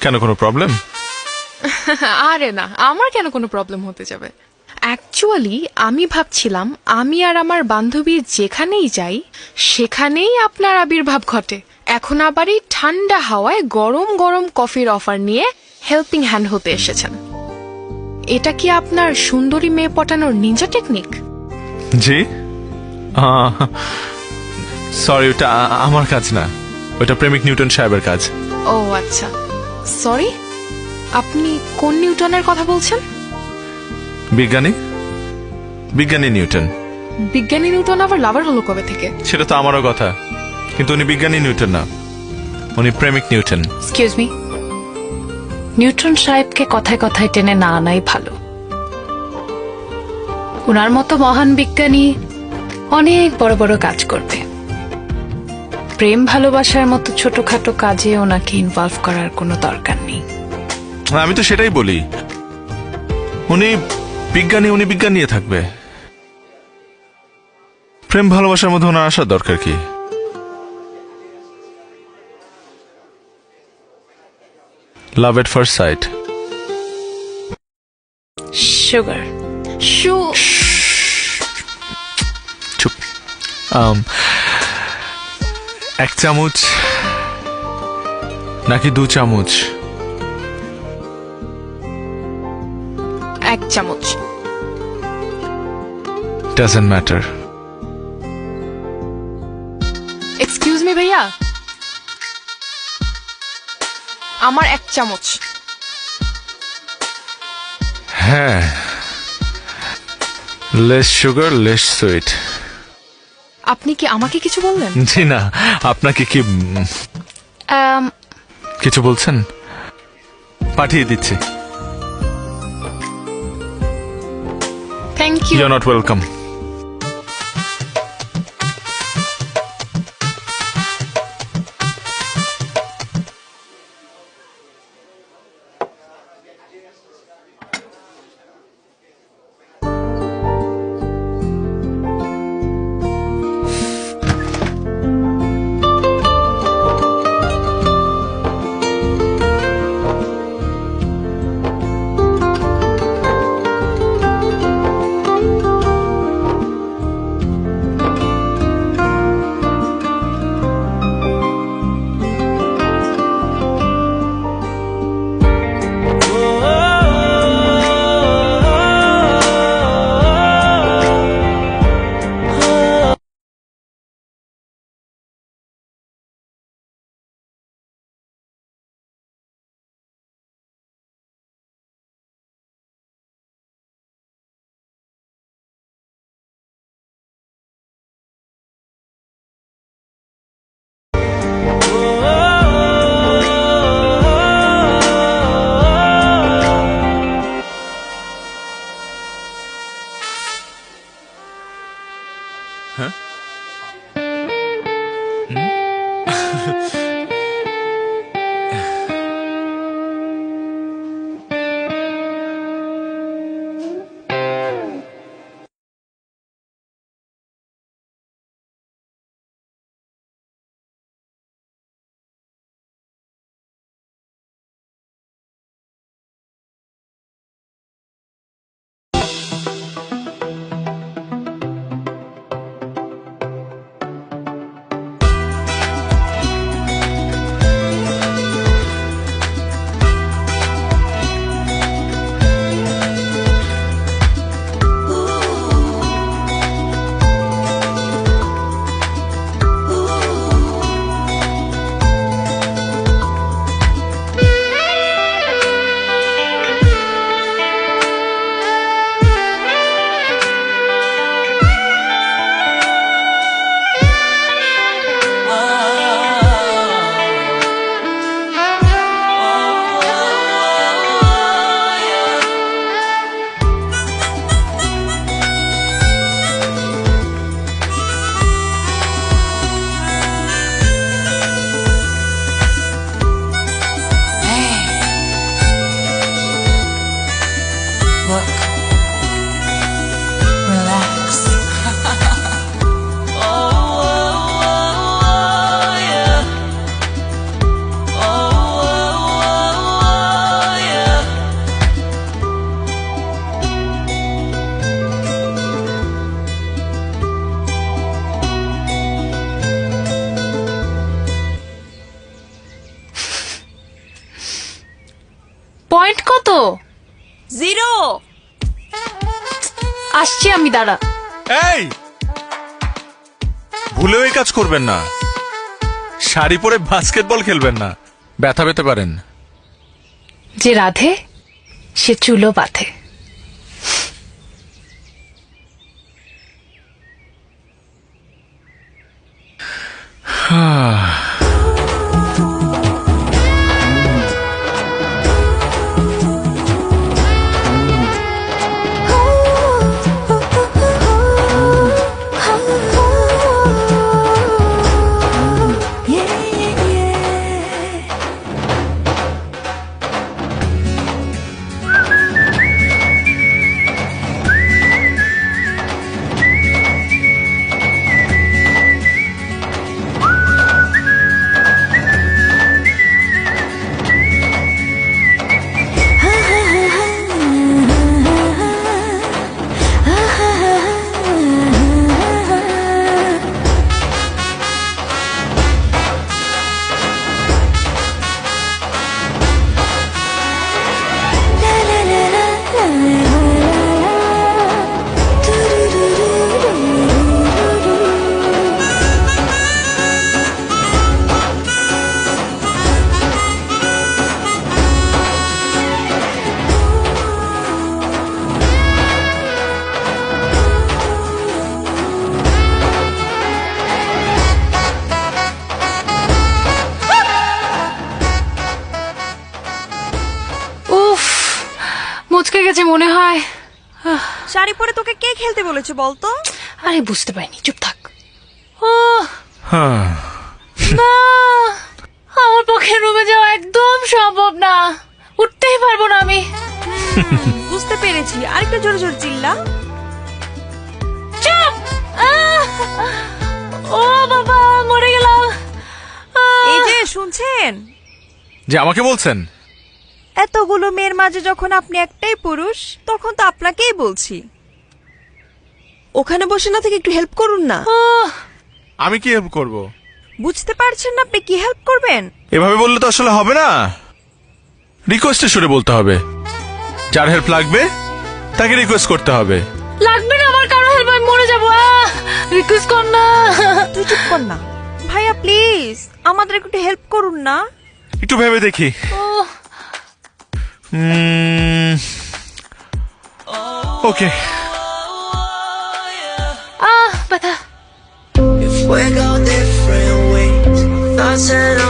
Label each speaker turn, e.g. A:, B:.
A: কেন কোনো প্রবলেম
B: আরে না আমার কেন কোনো প্রবলেম হতে যাবে? অ্যাকচুয়ালি আমি ভাবছিলাম আমি আর আমার বান্ধবীর যেখানেই যাই সেখানেই আপনার আবির্ভাব ঘটে। এখন আবার এই ঠান্ডা হাওয়ায় গরম গরম কফির অফার নিয়ে হেল্পিং হ্যান্ড হতে এসেছেন। এটা কি আপনার সুন্দরী মেয়ে পটানোর নিনজা টেকনিক
A: জি? সরি ওটা আমার কাজ না। ওটা প্রেমিক নিউটন সাহেবের কাজ।
B: ও আচ্ছা। সরি? আপনি কোন নিউটনের কথা বলছেন?
A: বিজ্ঞানী। বিজ্ঞানী নিউটন।
B: বিজ্ঞানী নিউটন আবার লাভার হলো কবে থেকে?
A: সেটা তো আমারও কথা। কিন্তু উনি বিজ্ঞানী নিউটন না। উনি প্রেমিক নিউটন।
C: এক্সকিউজ মি নিউটন সাহেবকে কথায় কথায় টেনে না আনাই ভালো। ওনার মতো মহান বিজ্ঞানী অনেক বড় বড় কাজ করবে। প্রেম ভালোবাসার মতো ছোটখাটো কাজে ওনাকে ইনভলভ করার কোনো দরকার নেই।
A: আমি তো সেটাই বলি। উনি বিজ্ঞানী উনি বিজ্ঞান নিয়ে থাকবে। প্রেম ভালোবাসার মধ্যে ওনার আসার দরকার কি? Love at first sight
C: sugar
B: শু
A: চুপ আম, এক চামচ নাকি দু চামচ?
B: এক চামচ।
A: ডাজেন্ট ম্যাটার
B: এক্সকিউজ মি ভাইয়া। আমার এক চামচ।
A: হ্যাঁ। লেস সুগার লেস সুইট
B: আপনি কি আমাকে কিছু বললেন?
A: জি না আপনাকে কি কিছু বলছেন? পাঠিয়ে দিচ্ছি।
B: Thank you
A: you not welcome
C: 嗯？嗯呵呵 কত
D: জিরো।
C: আসছি আমি দাঁড়া।
A: এই! ভুলেও এই কাজ করবেন না। শাড়ি পরে বাস্কেটবল খেলবেন না। ব্যথা পেতে পারেন।
C: যে রাধে সে চুলো বাঁধে। উফ মুচকে গেছে মনে হয়।
D: শাড়ি পরে তোকে কে খেলতে বলেছে বলতো?
C: আরে বুঝতে পারিনি চুপ থাক। ও
A: হ্যাঁ।
C: না আমার পক্ষে রুমে যাওয়া একদম সম্ভব না। উঠতেই পারব না আমি।
D: বুঝতে পেরেছি। আরেকটা জোরে জোরে চিল্লা।
C: চুপ! ও বাবা মরে গেলাম।
D: এই যে শুনছেন?
A: যে আমাকে বলছেন?
D: এতগুলো মেয়ের মাঝে যখন আপনি একটাই পুরুষ তখন তো আপনাকেই বলছি। ওখানে বসে না থেকে একটু হেল্প করুন না।
C: আহ!
A: আমি কি হেল্প করব?
D: বুঝতে পারছেন না আপনি কি হেল্প করবেন?
A: এভাবে বললে তো আসলে হবে না। রিকোয়েস্টে সুরে বলতে হবে। যার হেল্প লাগবে তাকে রিকোয়েস্ট করতে হবে।
C: লাগবে না আমার কারও হেল্প আমি মরে যাব। রিকোয়েস্ট কর না।
D: তুই চুপ কর না। ভাইয়া প্লিজ আমাদের একটু হেল্প করুন না।
A: একটু ভেবে দেখি।
C: Mm.
A: Okay.
C: Ah, bata.
E: If we go different ways, thoughts and